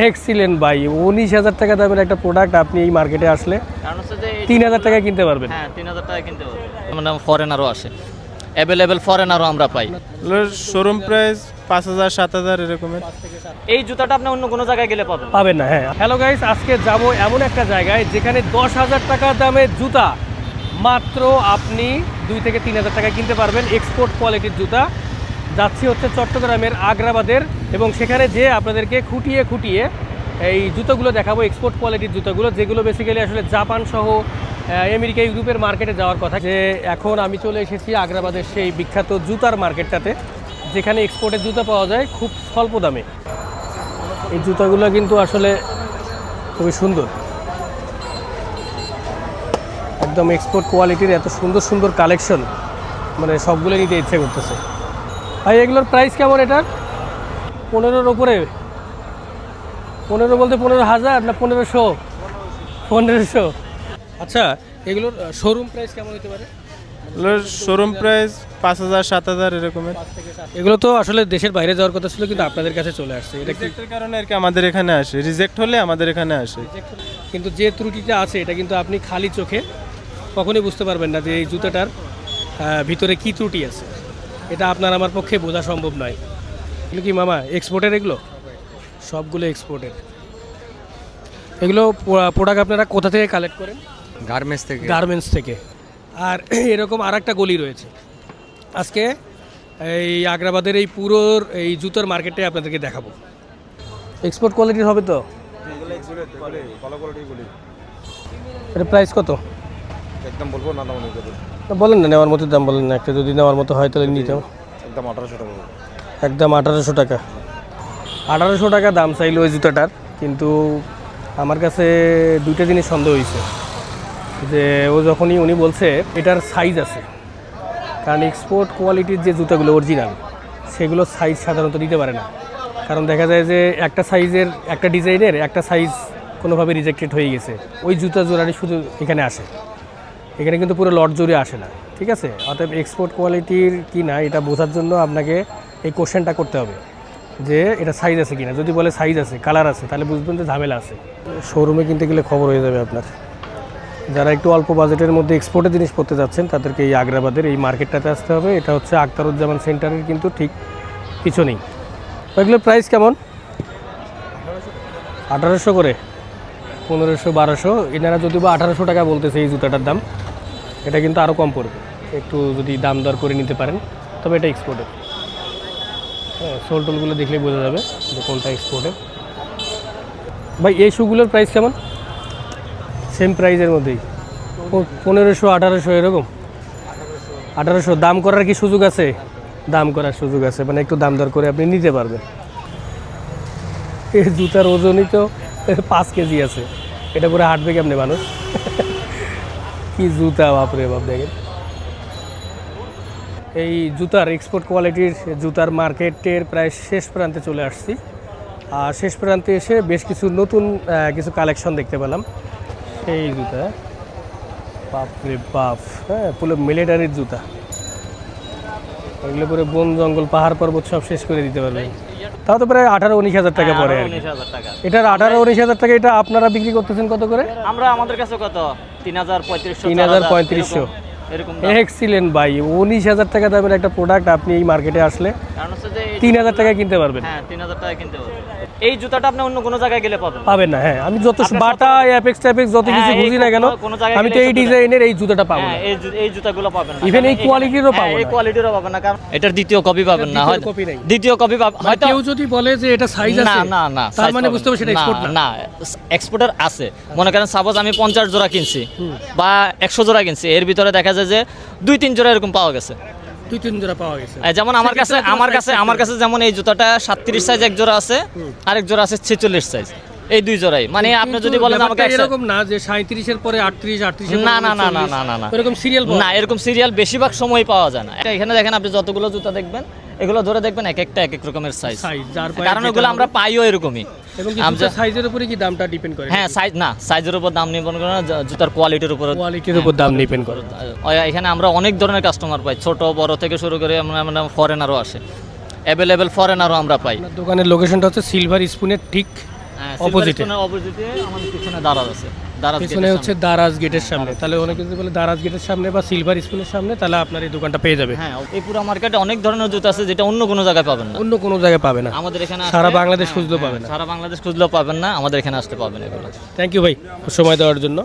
Excellent ভাই উনিশ হাজার টাকা দামের একটা প্রোডাক্ট আপনি এই মার্কেটে আসলে কারণ হচ্ছে যে এই- তিন হাজার টাকায় কিনতে পারবেন। হ্যাঁ তিন হাজার টাকা কিনতে পারবে মানে ফরেনারও আসে অ্যাভেলেবেল ফরেনারও আমরা পাই। শোরুম প্রাইস পাঁচ হাজার সাত হাজার এরকমের। এই জুতাটা আপনি অন্য কোনো জায়গায় গেলে পাবেন। পাবেন না হ্যাঁ। হ্যালো গাইস আজকে যাব এমন একটা জায়গায় যেখানে দশ হাজার টাকা দামের জুতা মাত্র আপনি দুই থেকে তিন হাজার টাকা কিনতে পারবেন। এক্সপোর্ট কোয়ালিটির জুতা। যাচ্ছি হচ্ছে চট্টগ্রামের আগ্রাবাদের এবং সেখানে যে আপনাদেরকে খুঁটিয়ে খুঁটিয়ে এই জুতোগুলো দেখাবো এক্সপোর্ট কোয়ালিটির জুতোগুলো, যেগুলো বেসিক্যালি আসলে জাপান সহ আমেরিকা, ইউরোপের মার্কেটে যাওয়ার কথা। যে এখন আমি চলে এসেছি আগ্রাবাদের সেই বিখ্যাত জুতার মার্কেটটাতে যেখানে এক্সপোর্টের জুতো পাওয়া যায় খুব স্বল্প দামে। এই জুতাগুলো কিন্তু আসলে খুবই সুন্দর। একদম এক্সপোর্ট কোয়ালিটির এত সুন্দর সুন্দর কালেকশন মানে সবগুলো নিতে ইচ্ছে করতেছে। ভাই এগুলোর প্রাইস কেমন এটার? পনেরোর ওপরে পনেরো বলতে পনেরো হাজার না পনেরোশো? পনেরোশো। আচ্ছা এগুলোর শোরুম প্রাইস কেমন হতে পারে? শোরুম প্রাইস পাঁচ হাজার সাত হাজার এরকমের। এগুলো তো আসলে দেশের বাইরে যাওয়ার কথা ছিল কিন্তু আপনাদের কাছে চলে আসছে। এটা রিজেক্টের কারণে আর কি আমাদের এখানে আসে। রিজেক্ট হলে আমাদের এখানে আসে। কিন্তু যে ত্রুটিটা আছে এটা কিন্তু আপনি খালি চোখে কখনোই বুঝতে পারবেন না যে এই জুতাটার ভিতরে কি ত্রুটি আছে। এটা আপনার আমার পক্ষে বোঝা সম্ভব নয়। এগুলো কি মামা এক্সপোর্টের এগুলো? সবগুলো এক্সপোর্টের এগুলো প্রোডাক্ট আপনারা কোথা থেকে কালেক্ট করেন? গার্মেন্টস থেকে। গার্মেন্টস থেকে। আর এরকম আর একটা গলি রয়েছে। আজকে এই আগ্রাবাদের এই পুরোর এই জুতোর মার্কেটে আপনাদেরকে দেখাবো। এক্সপোর্ট কোয়ালিটির হবে তো? এটা প্রাইস কত? একদম বলব না বলেন না নেওয়ার মতো দাম বলেন না একটা যদি নেওয়ার মতো হয় তাহলে নিতে হবে। একদম আঠারোশো টাকা একদম আঠারোশো টাকা। আঠারোশো টাকা দাম চাইল ওই জুতাটার কিন্তু আমার কাছে দুইটা জিনিস সন্দেহ হয়েছে যে ও যখনই উনি বলছে এটার সাইজ আছে। কারণ এক্সপোর্ট কোয়ালিটির যে জুতাগুলো অরিজিনাল সেগুলো সাইজ সাধারণত দিতে পারে না। কারণ দেখা যায় যে একটা সাইজের একটা ডিজাইনের একটা সাইজ কোনোভাবে রিজেক্টেড হয়ে গেছে। ওই জুতা জোড়ারই শুধু এখানে আসে। এখানে কিন্তু পুরো লট জুড়ে আসে না, ঠিক আছে? অতএব এক্সপোর্ট কোয়ালিটির কি না, এটা বোঝার জন্য আপনাকে এই কোশ্চেনটা করতে হবে যে এটা সাইজ আছে কিনা। যদি বলে সাইজ আছে কালার আছে, তাহলে বুঝবেন যে ঝামেলা আছে। শোরুমে কিনতে গেলে খবর হয়ে যাবে আপনার। যারা একটু অল্প বাজেটের মধ্যে এক্সপোর্টের জিনিস পড়তে যাচ্ছেন, তাদেরকে এই আগ্রাবাদের এই মার্কেটটাতে আসতে হবে। এটা হচ্ছে আখতারুজ্জামান সেন্টারের কিন্তু ঠিক পিছনেই। এগুলোর প্রাইস কেমন? আঠারোশো করে। পনেরোশো, বারোশো, এনারা যদি বা আঠারোশো টাকা বলতেছে এই জুতাটার দাম, এটা কিন্তু আরও কম পড়বে। একটু যদি দাম দর করে নিতে পারেন, তবে এটা এক্সপোর্টের হ্যাঁ দেখলেই বোঝা যাবে যে কোনটা এক্সপোর্টের ভাই, এই শুগুলোর প্রাইস কেমন? সেম প্রাইসের মধ্যেই। পনেরোশো, আঠারোশো, এরকম? আঠারোশো, দাম করার কি সুযোগ আছে? দাম করার সুযোগ আছে মানে একটু দাম দর করে আপনি নিতে পারবেন। এই জুতার ওজনই তো পাঁচ কেজি আছে। এটা করে হাঁটবে কেমনে মানুষ? কি জুতা, বাপরে বাপ, দেখেন। এই জুতার এক্সপোর্ট কোয়ালিটির জুতার মার্কেটের প্রায় শেষ প্রান্তে চলে আসছি। আর শেষ প্রান্তে এসে বেশ কিছু নতুন কিছু কালেকশন দেখতে পেলাম। সেই জুতা, বাপরে বাপ হ্যাঁ পুরো মিলিটারির জুতা। এগুলো করে বন জঙ্গল, পাহাড় পর্বত সব শেষ করে দিতে পারবে তাও তো প্রায় আঠারো উনিশ হাজার টাকা পড়ে উনিশ হাজার টাকা। এটার আঠারো উনিশ হাজার টাকা এটা আপনারা বিক্রি করতেছেন কত করে? আমরা আমাদের কাছে কত? তিন হাজার পঁয়ত্রিশশো তিন হাজার পঁয়ত্রিশশো। এক্সিলেন্ট ভাই উনিশ হাজার টাকা দামের একটা প্রোডাক্ট আপনি এই মার্কেটে আসলে তিন হাজার টাকায় কিনতে পারবেন। হ্যাঁ তিন হাজার টাকা কিনতে পারবে এই জুতাটা আপনি অন্য কোনো জায়গায় গেলে পাবেন। পাবেন না হ্যাঁ। আমি যত বাটা অ্যাপেক্স ট্যাপেক্স যত হ্যাঁ, কিছু বুঝি না কেন আমি তো এই ডিজাইনের এই জুতাটা পাবো হ্যাঁ না। এই এই জুতাগুলো পাবেন না। এই quality-রও হ্যাঁ, পাবো এই কোয়ালিটিরও পাবেন না। কারণ এটার দ্বিতীয় কপি পাবেন না নাই। দ্বিতীয় কপি হয়তো কেউ যদি বলে যে এটা সাইজ না আছে না না তার মানে বুঝতে হবে সেটা এক্সপোর্ট না। না এক্সপোর্টার আছে। মনে করেন সাপোজ আমি পঞ্চাশ জোড়া কিনছি বা একশো জোড়া কিনছি এর ভিতরে দেখা যায় যে দুই তিন জোড়া এরকম পাওয়া গেছে। দুই তিন জোড়া পাওয়া গেছে। যেমন আমার কাছে আমার কাছে আমার কাছে যেমন এই জুতাটা সাতত্রিশ সাইজ এক জোড়া আছে আরেক জোড়া আছে ছেচল্লিশ সাইজ এই দুই জোড়াই। মানে আপনি যদি বলেন আমাকে এরকম না যে সাঁত্রিশের পরে আটত্রিশ আটত্রিশের না, না, না, না, না, না, না। এরকম সিরিয়াল না এরকম সিরিয়াল বেশিরভাগ সময় পাওয়া যায় না। এখানে দেখেন আপনি যতগুলো জুতা দেখবেন এগুলো ধরে দেখবেন এক একটা এক এক রকমের সাইজ কারণ এগুলো আমরা পাইও এরকমই। এবং সাইজের উপরে কি দামটা ডিপেন্ড করে? হ্যাঁ সাইজ না সাইজের উপর দাম নির্ভর করে না জুতার কোয়ালিটির উপর কোয়ালিটির উপর দাম ডিপেন্ড করে। এখানে আমরা অনেক ধরনের কাস্টমার পাই। ছোট বড় থেকে শুরু করে আমরা ফরেনারও আসে। অ্যাভেলেবেল ফরেনারও আমরা পাই। দোকানের লোকেশনটা হচ্ছে সিলভার স্পুনের ঠিক অপোজিটে অপোজিটে আমাদের পিছনে আছে। পিছনে হচ্ছে দারাজ গেটের সামনে। তাহলে অনেকে যদি বলে দারাজ গেটের সামনে বা সিলভার স্কুলের সামনে তাহলে আপনার এই দোকানটা পেয়ে যাবে। হ্যাঁ এই পুরো মার্কেটে অনেক ধরনের জুতো আছে যেটা অন্য কোনো জায়গায় পাবেন না। অন্য কোনো জায়গায় পাবেন না। আমাদের এখানে সারা বাংলাদেশ হ্যাঁ, খুঁজলেও পাবেন না। সারা বাংলাদেশ খুঁজলেও পাবেন না আমাদের এখানে আসতে পাবেন এগুলো। থ্যাংক ইউ ভাই সময় দেওয়ার জন্য।